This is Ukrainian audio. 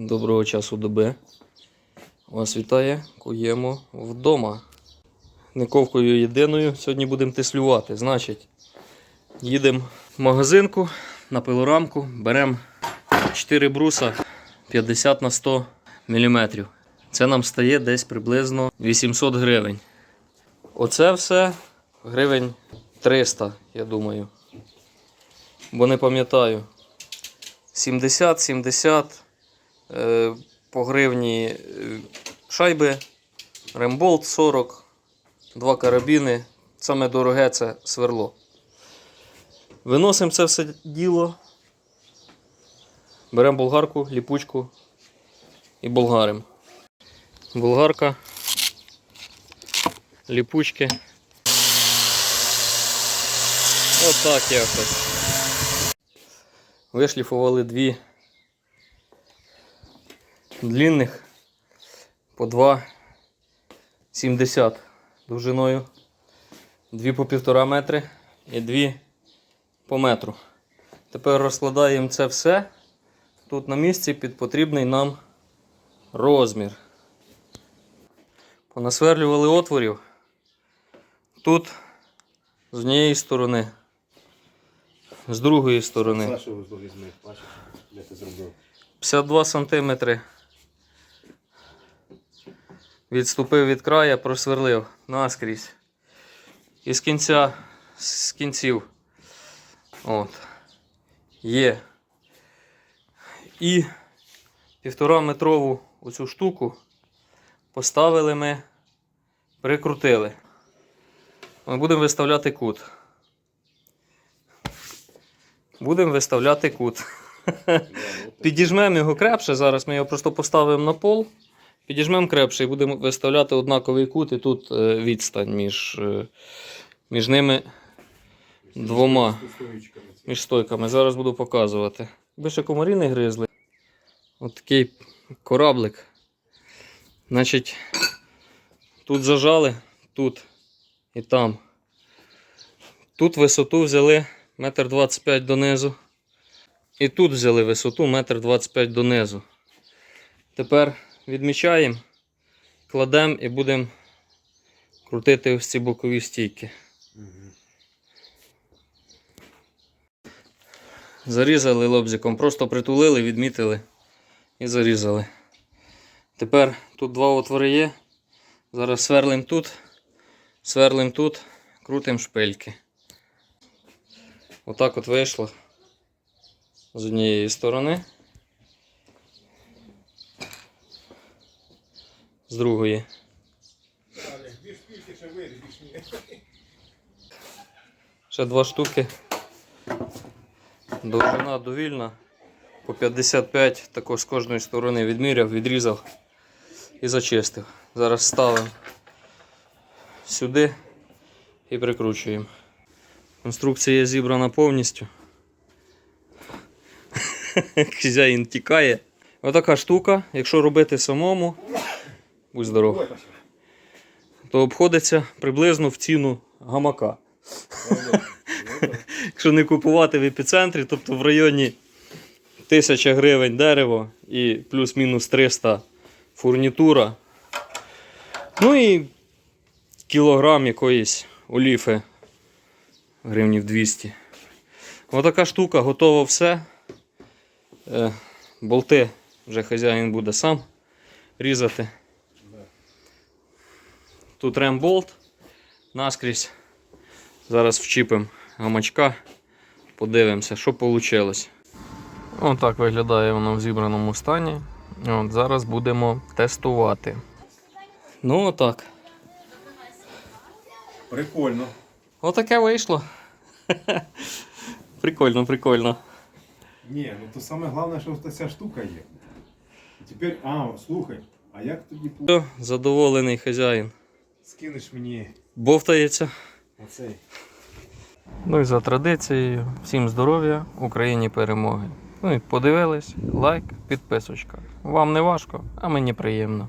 Доброго часу доби. Вас вітає, куємо вдома. Не ковкою єдиною. Сьогодні будемо теслювати. Значить, їдемо в магазинку на пилорамку, беремо 4 бруса 50 на 100 мм. Це нам стає десь приблизно 800 гривень. Оце все гривень 300, я думаю. Бо не пам'ятаю. 70, 70 е, по гривні е, шайби, ремболт 40, два карабіни. Саме дороге це сверло. Виносимо це все діло. Беремо болгарку, ліпучку і болгаримо. Болгарка, ліпучки. Отак якось. Вишліфували дві длинних по 2,70 довжиною, дві по півтора метри і дві по метру. Тепер розкладаємо це все тут на місці під потрібний нам розмір. Понасверлювали отворів тут з однієї сторони, з другої сторони. Сашу візьми, бачиш, я це зробив. 52 см. Відступив від края, просверлив наскрізь. І з кінця, з кінців. От. Є. І півтора метрову оцю штуку поставили ми, прикрутили. Ми будемо виставляти кут. Будемо виставляти кут. Підіжмемо його крепше. Зараз ми його просто поставимо на пол. Підіжмемо крепше і будемо виставляти однаковий кут, і тут е, відстань між, е, між ними двома між стойками. Зараз буду показувати. Якби ще комарі не гризли. От такий кораблик. Значить, тут зажали, тут і там. Тут висоту взяли 1,25 м донизу. І тут взяли висоту 1,25 м донизу. Тепер відмічаємо, кладемо і будемо крутити ось ці бокові стійки. Зарізали лобзиком, просто притулили, відмітили і зарізали. Тепер тут два отвори є. Зараз сверлим тут, сверлим тут, крутимо шпильки. Отак от вийшло з однієї сторони, з другої. Ще два штуки. Довжина довільна. По 55 також з кожної сторони відміряв, відрізав і зачистив. Зараз ставимо сюди і прикручуємо. Конструкція зібрана повністю. Хазяїн тікає. Отака штука, якщо робити самому, будь здоров, то обходиться приблизно в ціну гамака. Якщо не купувати в епіцентрі, тобто в районі 1000 гривень дерево і плюс-мінус 300 фурнітура. Ну і кілограм якоїсь оліфи гривнів 200. Отака штука, готово все. Е, болти вже хазяїн буде сам різати. Тут ремболт наскрізь. Зараз вчіпимо гамачка, подивимося, що вийшло. Ось так виглядає воно в зібраному стані. От, Зараз будемо тестувати. Ну отак. Прикольно. Отаке вийшло. Прикольно, прикольно. Ні, ну то саме головне, що ось ця штука є. Тепер, а, слухай, а як тоді задоволений хазяїн. Скинеш мені Бовтається. оцей? Ну і за традицією, всім здоров'я, Україні перемоги. Ну і подивились, лайк, підписочка. Вам не важко, а мені приємно.